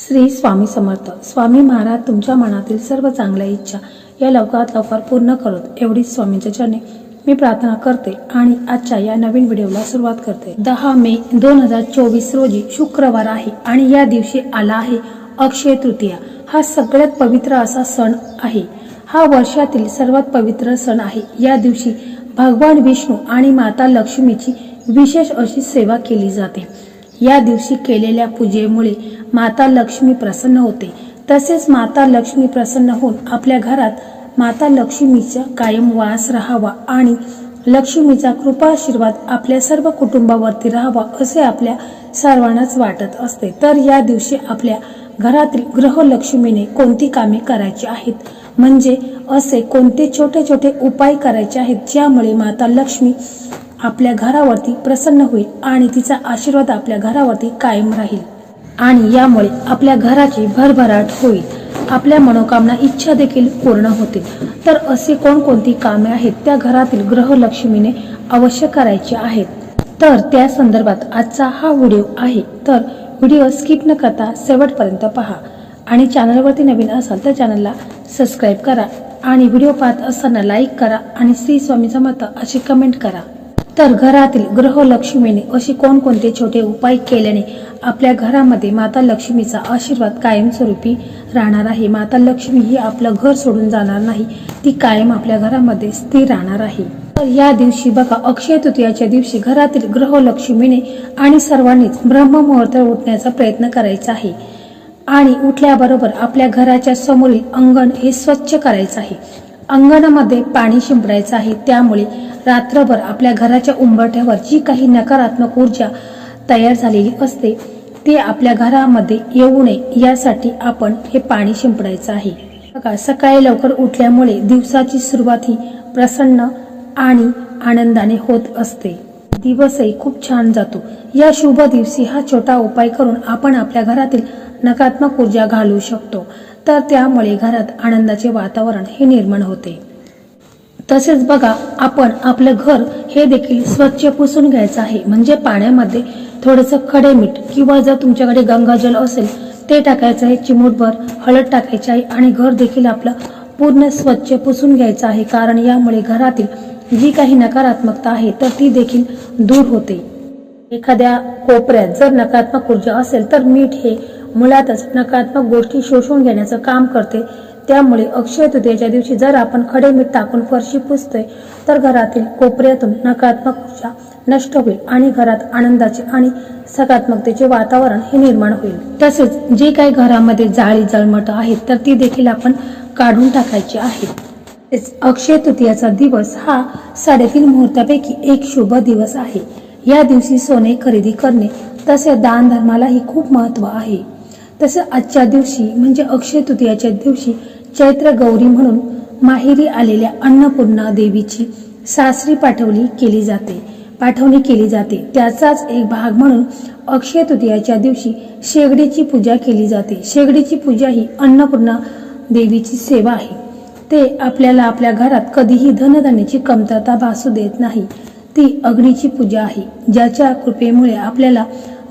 श्री स्वामी समर्थ. स्वामी महाराज तुमच्या मनातील सर्व चांगल्या इच्छा या लवकरात लवकर पूर्ण करत. एवढीच स्वामींच्या चरणी मी प्रार्थना करते आणि आजच्या या नवीन व्हिडिओला सुरुवात करते. दहा मे दोन हजार चोवीस रोजी शुक्रवार आहे आणि या दिवशी आला आहे अक्षय तृतीया. हा सगळ्यात पवित्र असा सण आहे. हा वर्षातील सर्वात पवित्र सण आहे. या दिवशी भगवान विष्णू आणि माता लक्ष्मीची विशेष अशी सेवा केली जाते. या दिवशी केलेल्या पूजेमुळे माता लक्ष्मी प्रसन्न होते. तसेच माता लक्ष्मी प्रसन्न होऊन आपल्या घरात माता लक्ष्मीचा कायम वास राहावा आणि लक्ष्मीचा कृपाशीर्वाद आपल्या सर्व कुटुंबावरती राहावा असे आपल्या सर्वांनाच वाटत असते. तर या दिवशी आपल्या घरातील ग्रहलक्ष्मीने कोणती कामे करायची आहेत? म्हणजे असे कोणते छोटे छोटे उपाय करायचे आहेत? ज्यामुळे माता लक्ष्मी आपल्या घरावरती प्रसन्न होईल आणि तिचा आशीर्वाद आपल्या घरावरती कायम राहील. आणि यामुळे आपल्या घराची भरभराट होईल. आपल्या मनोकामना इच्छा देखील पूर्ण होतील. तर असे कोणकोणती कामे आहेत? त्या घरातील ग्रहलक्ष्मीने अवश्य करायची आहेत. तर त्या संदर्भात आजचा हा व्हिडिओ आहे. तर व्हिडिओ स्किप न करता शेवटपर्यंत पहा. आणि चॅनलवरती नवीन असाल तर चॅनलला सबस्क्राईब करा. आणि व्हिडिओ पाहत असताना लाईक करा आणि श्री स्वामी समर्थ अशी कमेंट करा. तर घरातील ग्रहलक्ष्मीने असे कोणकोणते छोटे उपाय केल्याने आपल्या घरामध्ये माता लक्ष्मीचा आशीर्वाद कायमस्वरूपी राहणार आहे? माता लक्ष्मी ही आपलं घर सोडून जाणार नाही ती कायम आपल्या घरामध्ये स्थिर राहणार आहे. तर या दिवशी बघा अक्षय तृतीयाच्या दिवशी घरातील ग्रहलक्ष्मीने आणि सर्वांनीच ब्रह्ममुहूर्त उठण्याचा प्रयत्न करायचा आहे. आणि उठल्याबरोबर आपल्या घराच्या समोरील अंगण हे स्वच्छ करायचं आहे. अंगणामध्ये पाणी शिंपडायचं आहे. त्यामुळे रात्रभर आपल्या घराच्या उंबरठ्यावर जी काही नकारात्मक ऊर्जा तयार झालेली असते ते आपल्या घरामध्ये येऊ नये. यासाठी आपण हे पाणी शिंपडायचं आहे. बघा सकाळी लवकर उठल्यामुळे दिवसाची सुरुवात ही प्रसन्न आणि आनंदाने होत असते. दिवसही खूप छान जातो. या शुभ दिवशी हा छोटा उपाय करून आपण आपल्या घरातील नकारात्मक ऊर्जा घालवू शकतो. तर त्यामुळे घरात आनंदाचे वातावरण हे निर्माण होते. तसेच बघा आपण आपलं घर हे देखील स्वच्छ पुसून घ्यायचं आहे. म्हणजे पाण्यामध्ये थोडंसं खडे मीठ किंवा जर तुमच्याकडे गंगाजल असेल ते टाकायचं आहे चिमूटभर हळद टाकायची आहे आणि घर देखील आपलं पूर्ण स्वच्छ पुसून घ्यायचं आहे. कारण यामुळे घरातील जी काही नकारात्मकता आहे तर ती देखील दूर होते. एखाद्या कोपऱ्यात जर नकारात्मक ऊर्जा असेल तर मीठ हे मुळातच नकारात्मक गोष्टी शोषून घेण्याचं काम करते. त्यामुळे अक्षय तृतीयेच्या दिवशी जर आपण खडे मीठ टाकून फरशी पुसतोय तर घरातील कोपऱ्यातून नकारात्मक ऊर्जा नष्ट होईल आणि घरात आनंदाचे आणि सकारात्मकतेचे वातावरण हे निर्माण होईल. तसेच जे काही घरामध्ये जाळी जळमट आहेत तर ती देखील आपण काढून टाकायची आहे. अक्षय तृतीयाचा दिवस हा साडेतीन मुहूर्तापैकी एक शुभ दिवस आहे. या दिवशी सोने खरेदी करणे तसे दान धर्मालाही खूप महत्त्व आहे. तसं आजच्या दिवशी म्हणजे अक्षय तृतीयाच्या दिवशी चैत्र गौरी म्हणून माहेरी आलेल्या अन्नपूर्णा देवीची सासरी पाठवली केली जाते. पाठवणी केली जाते. त्याचाच एक भाग म्हणून अक्षय तृतीयाच्या दिवशी शेगडीची पूजा केली जाते. शेगडीची पूजा ही अन्नपूर्णा देवीची सेवा आहे. ते आपल्याला आपल्या घरात कधीही धनधान्याची कमतरता भासू देत नाही. ती अग्नीची पूजा आहे ज्याच्या कृपेमुळे आपल्याला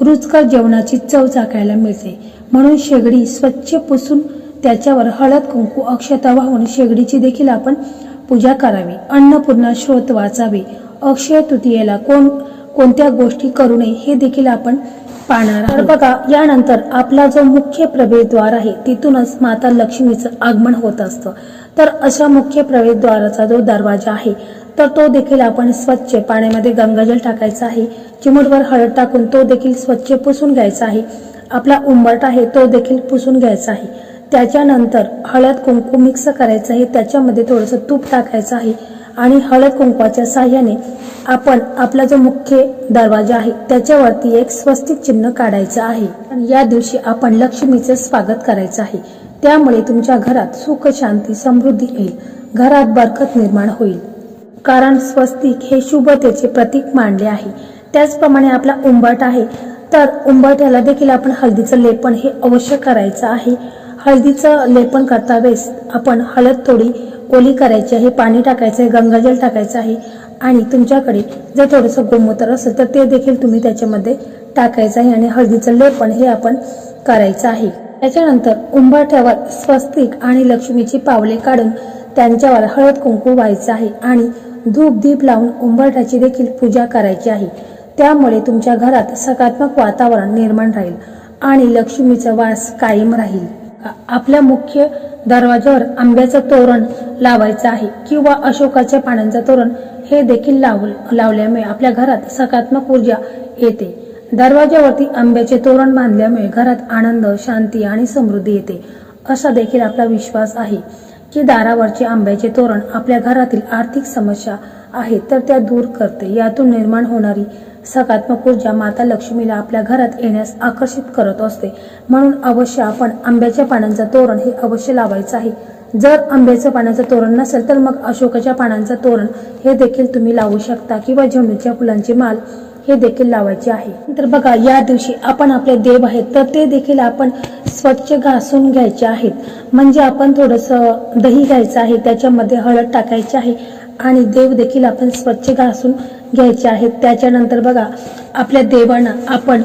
रुचकर जेवणाची चव चाकायला मिळते. म्हणून शेगडी स्वच्छ पुसून त्याच्यावर हळद कुंकू अक्षता वाहून शेगडीची देखील आपण पूजा करावी. अन्नपूर्णा श्रोत वाचावे. अक्षय तृतीयेला कोण कोणत्या गोष्टी करू नये हे देखील आपण पाहणार तर बघा यानंतर आपला जो मुख्य प्रवेशद्वार आहे तिथूनच माता लक्ष्मीचं आगमन होत असतं. तर अशा मुख्य प्रवेशद्वाराचा जो दरवाजा आहे तर तो देखील आपण स्वच्छ पाण्यामध्ये गंगाजल टाकायचा आहे. चिमूटवर हळद टाकून तो देखील स्वच्छ पुसून घ्यायचा आहे. आपला उंबरट आहे तो देखील पुसून घ्यायचा आहे. त्याच्यानंतर हळद कुंकू मिक्स करायचं आहे त्याच्यामध्ये थोडंसं तूप टाकायचं आहे आणि हळद कुंकवाच्या साह्याने आपण आपला जो मुख्य दरवाजा आहे त्याच्यावरती एक स्वस्तिक चिन्ह काढायचं आहे. आणि या दिवशी आपण लक्ष्मीचे स्वागत करायचं आहे. त्यामुळे तुमच्या घरात सुख शांती समृद्धी येईल. घरात बरकत निर्माण होईल. कारण स्वस्तिक हे शुभतेचे प्रतीक मानले आहे. त्याचप्रमाणे आपला उंबट आहे तर उंबरठ्याला देखील आपण हळदीचं लेपन हे अवश्य करायचं आहे. हळदीचं लेपन करता वेळेस आपण हळद थोडी ओली करायची आहे पाणी टाकायचं आहे गंगाजल टाकायचं आहे आणि तुमच्याकडे जर थोडंसं गोमूत्र असेल तर ते देखील तुम्ही त्याच्यामध्ये टाकायचं आहे आणि हळदीचं लेपन हे आपण करायचं आहे. त्याच्यानंतर उंबरठ्यावर स्वस्तिक आणि लक्ष्मीची पावले काढून त्यांच्यावर हळद कुंकू व्हायचं आहे आणि धूप दीप लावून उंबरठ्याची देखील पूजा करायची आहे. त्यामुळे तुमच्या घरात सकारात्मक वातावरण निर्माण राहील आणि लक्ष्मीचा वास कायम राहील. आपल्या मुख्य दरवाजावर आंब्याचं तोरण लावायचं आहे किंवा अशोकाच्या पानांचं तोरण हे देखील लाव लावल्यामुळे आपल्या घरात सकारात्मक ऊर्जा येते. दरवाजावरती आंब्याचे तोरण बांधल्यामुळे घरात आनंद शांती आणि समृद्धी येते असा देखील आपला विश्वास आहे. की दारावरचे आंब्याचे तोरण आपल्या घरातील आर्थिक समस्या आहेत तर त्या दूर करते. यातून निर्माण होणारी सकारात्मक ऊर्जा माता लक्ष्मीला आपल्या घरात येण्यास आकर्षित करत असते. म्हणून अवश्य आपण आंब्याच्या पानांचं तोरण हे अवश्य लावायचं आहे. जर आंब्याचं पानाचं तोरण नसेल तर मग अशोकाच्या पानांचं तोरण हे देखील तुम्ही लावू शकता किंवा झेंडूच्या फुलांची माल हे देखील लावायचे आहे. तर बघा या दिवशी आपण आपले देव आहेत तर ते देखील आपण स्वच्छ घासून घ्यायचे आहेत. म्हणजे आपण थोडंसं दही घ्यायचं आहे त्याच्यामध्ये हळद टाकायची आहे आणि देव देखील आपण स्वच्छ घासून घ्यायचे आहेत. त्याच्यानंतर बघा आपल्या देवांना आपण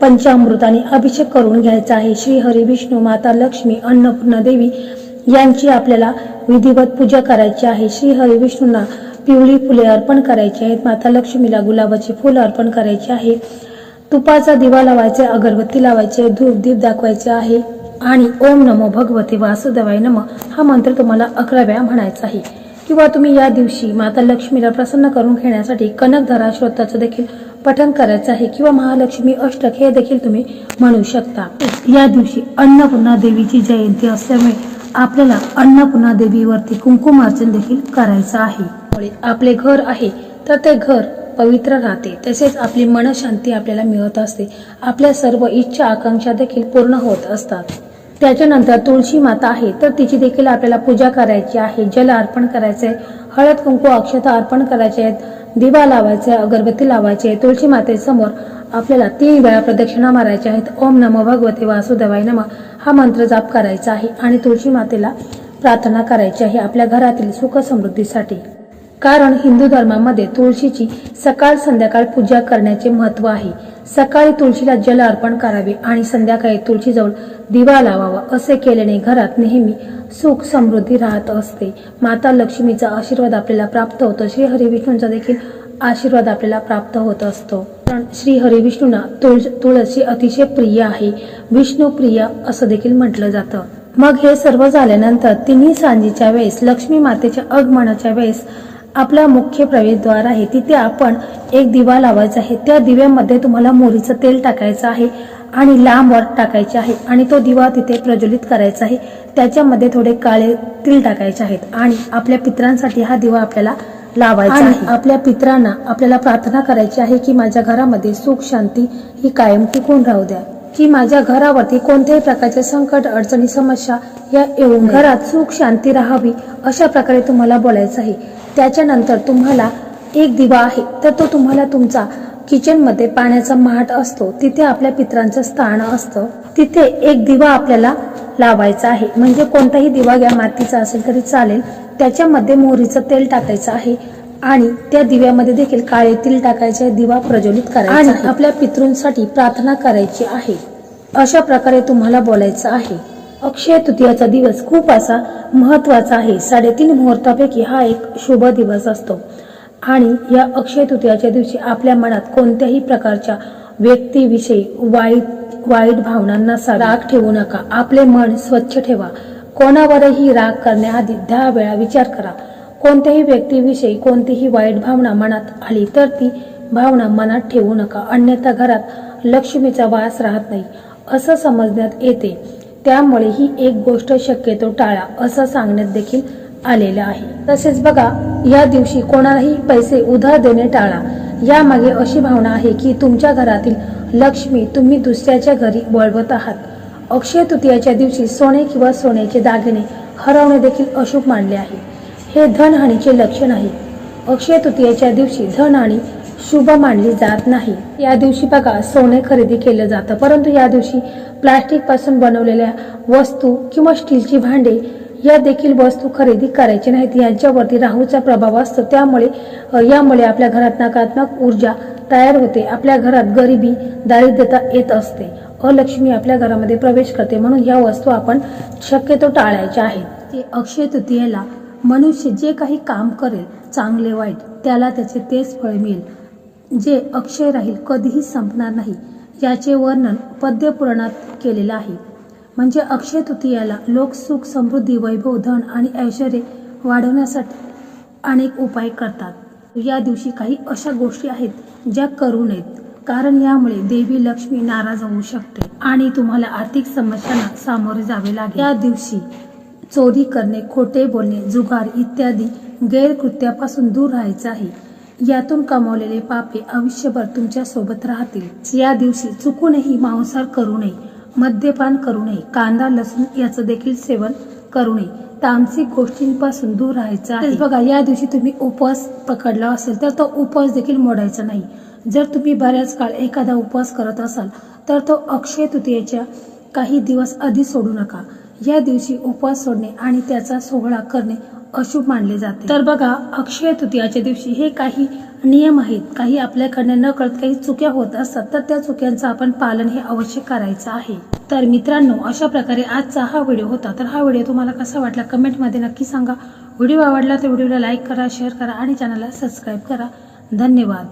पंचामृताने अभिषेक करून घ्यायचा आहे. श्री हरी विष्णू माता लक्ष्मी अन्नपूर्णा देवी यांची आपल्याला विधिवत पूजा करायची आहे. श्री हरी विष्णूंना पिवळी फुले अर्पण करायची आहेत. माता लक्ष्मीला गुलाबाची फुलं अर्पण करायची आहे. तुपाचा दिवा लावायचा अगरबत्ती लावायची धूप दीप दाखवायचे आहे. आणि ओम नमो भगवते वासुदेवाय नम हा मंत्र तुम्हाला अकरा वेळा म्हणायचा आहे. किंवा तुम्ही या दिवशी माता लक्ष्मीला प्रसन्न करून घेण्यासाठी कनकधरा श्रोताचं देखील पठण करायचं आहे किंवा महालक्ष्मी अष्टक हे देखील तुम्ही म्हणू शकता. या दिवशी अन्नपूर्णा देवीची जयंती असल्यामुळे आपल्याला अन्नपूर्णा देवीवरती कुंकुमार्चन देखील करायचं आहे. आपले घर आहे तर ते घर पवित्र राहते. तसेच आपली मनशांती आपल्याला मिळत असते. आपल्या सर्व इच्छा आकांक्षा देखील पूर्ण होत असतात. त्याच्यानंतर तुळशी माता आहे तर तिची देखील आपल्याला पूजा करायची आहे. जल अर्पण करायचे हळद कुंकू अक्षता अर्पण करायचे आहेत दिवा लावायचे अगरबत्ती लावायची. आहे तुळशी मातेसमोर आपल्याला तीन वेळा प्रदक्षिणा मारायच्या आहेत. ओम नमो भगवते वासुदेवाय नम. हा मंत्र जाप करायचा आहे आणि तुळशी मातेला प्रार्थना करायची आहे आपल्या घरातील सुख समृद्धीसाठी. कारण हिंदू धर्मामध्ये तुळशीची सकाळ संध्याकाळ पूजा करण्याचे महत्त्व आहे. सकाळी तुळशीला जल अर्पण करावे आणि संध्याकाळी तुळशीजवळ दिवा लावावा असे केल्याने घरात नेहमी सुख समृद्धी राहत असते. माता लक्ष्मीचा आशीर्वाद आपल्याला प्राप्त होतो श्री हरिविष्णूंचा देखील आशीर्वाद आपल्याला प्राप्त होत असतो. कारण श्री हरिविष्णूंना तुळ तुळशी अतिशय प्रिय आहे. विष्णू प्रिय असं देखील म्हटलं जातं. मग हे सर्व झाल्यानंतर तिन्ही सांजेच्या वेळेस लक्ष्मी मातेच्या आगमनाच्या वेळेस आपला मुख्य प्रवेशद्वार आहे. तिथे आपण एक दिवा लावायचा आहे. त्या दिव्यामध्ये तुम्हाला मोहरीचं तेल टाकायचं आहे आणि लांब वर टाकायचे आहे आणि तो दिवा तिथे प्रज्वलित करायचा आहे. त्याच्यामध्ये थोडे काळे तिल टाकायचे आहेत आणि आपल्या पित्रांसाठी हा दिवा आपल्याला लावायचा आहे. आपल्या पित्रांना आपल्याला प्रार्थना करायची आहे की माझ्या घरामध्ये सुख शांती ही कायम टिकून राहू द्या. की माझ्या घरावरती कोणत्याही प्रकारचे संकट अडचणी समस्या या येऊन घरात सुख शांती राहावी अशा प्रकारे तुम्हाला बोलायचं आहे. त्याच्यानंतर तुम्हाला एक दिवा आहे. तर तो तुम्हाला तुमचा किचनमध्ये पाण्याचा माठ असतो. तिथे आपल्या पित्रांचं स्थान असतं. तिथे एक दिवा आपल्याला लावायचा आहे. म्हणजे कोणताही दिवा घ्या मातीचा असेल तरी चालेल. त्याच्यामध्ये मोहरीचं तेल टाकायचं आहे. आणि त्या दिव्यामध्ये देखील काळे तिल टाकायचे दिवा प्रज्वलित करायचा आणि आपल्या पितृंसाठी प्रार्थना करायची आहे. अशा प्रकारे तुम्हाला बोलायचं आहे. अक्षय तृतीयाचा दिवस खूप असा महत्त्वाचा आहे. साडेतीन मुहूर्तापैकी हा एक शुभ दिवस असतो. आणि या अक्षय तृतीयाच्या दिवशी आपल्या मनात कोणत्याही प्रकारच्या व्यक्तीविषयी वाईट वाईट भावनांना राग ठेवू नका. आपले मन स्वच्छ ठेवा. कोणावरही राग करण्याआधी दहा वेळा विचार करा. कोणत्याही व्यक्तीविषयी कोणतीही वाईट भावना मनात आली तर ती भावना मनात ठेवू नका. अन्यथा घरात लक्ष्मीचा वास राहत नाही. असं समजण्यात येते. त्यामुळे ही एक गोष्ट शक्यतो टाळा असं सांगण्यात देखील आलेलं आहे. तसेच बघा या दिवशी कोणालाही पैसे उधार देणे टाळा. यामागे अशी भावना आहे की तुमच्या घरातील लक्ष्मी तुम्ही दुसऱ्याच्या घरी वळवत आहात. अक्षय तृतीयाच्या दिवशी सोने किंवा सोन्याचे दागिने हरवणे देखील अशुभ मानले आहे. हे धनहानीचे लक्षण आहे. अक्षय तृतीयाच्या दिवशी धनहानी शुभ मानली जात नाही. या दिवशी बघा सोने खरेदी केलं जातं. परंतु या दिवशी प्लास्टिकपासून बनवलेल्या वस्तू किंवा स्टीलची भांडे या देखील वस्तू खरेदी करायची नाहीत. यांच्यावरती राहूचा प्रभाव असतो. त्यामुळे यामुळे आपल्या घरात नकारात्मक ऊर्जा तयार होते. आपल्या घरात गरिबी दारिद्र्यता येत असते. अलक्ष्मी आपल्या घरामध्ये प्रवेश करते. म्हणून या वस्तू आपण शक्यतो टाळायच्या आहेत. ते अक्षय तृतीयेला मनुष्य जे काही काम करेल चांगले वाईट त्याला त्याचे तेच फळ मिळेल. जे अक्षय राहील कधीही संपणार नाही याचे वर्णन पद्यपुराणात केलेलं आहे. म्हणजे अक्षय तृतीयाला लोक सुख समृद्धी वैभव धन आणि ऐश्वर वाढवण्यासाठी अनेक उपाय करतात. या दिवशी काही अशा गोष्टी आहेत ज्या करू नयेत कारण यामुळे देवी लक्ष्मी नाराज होऊ शकते आणि तुम्हाला आर्थिक समस्यांना सामोरे जावे लागेल. या दिवशी चोरी करणे खोटे बोलणे जुगार इत्यादी गैरकृत्यापासून दूर राहायचं आहे. यातून कमावलेले पापे आयुष्यभर तुमच्यासोबत राहतील. या दिवशी चुकूनही मांसाहार करू नये मद्यपान करू नये कांदा लसूण याचं देखील सेवन करू नये. तामसिक गोष्टींपासून दूर राहायचं बघा या दिवशी तुम्ही उपवास पकडला असेल तर तो उपवास देखील मोडायचा नाही. जर तुम्ही बऱ्याच काळ एखादा उपवास करत असाल तर तो अक्षय तृतीयेच्या काही दिवस आधी सोडू नका. या दिवशी उपवास सोडणे आणि त्याचा सोहळा करणे अशुभ मानले जाते. तर बघा अक्षय तृतीयाच्या दिवशी हे काही नियम आहेत. काही आपल्याकडनं न कळत काही चुक्या होत असतात तर त्या चुक्यांचं आपण पालन हे अवश्य करायचं आहे. तर मित्रांनो अशा प्रकारे आजचा हा व्हिडिओ होता. तर हा व्हिडिओ तुम्हाला कसा वाटला कमेंटमध्ये नक्की सांगा. व्हिडिओ आवडला तर व्हिडिओला लाईक करा शेअर करा आणि चॅनलला सबस्क्राईब करा. धन्यवाद.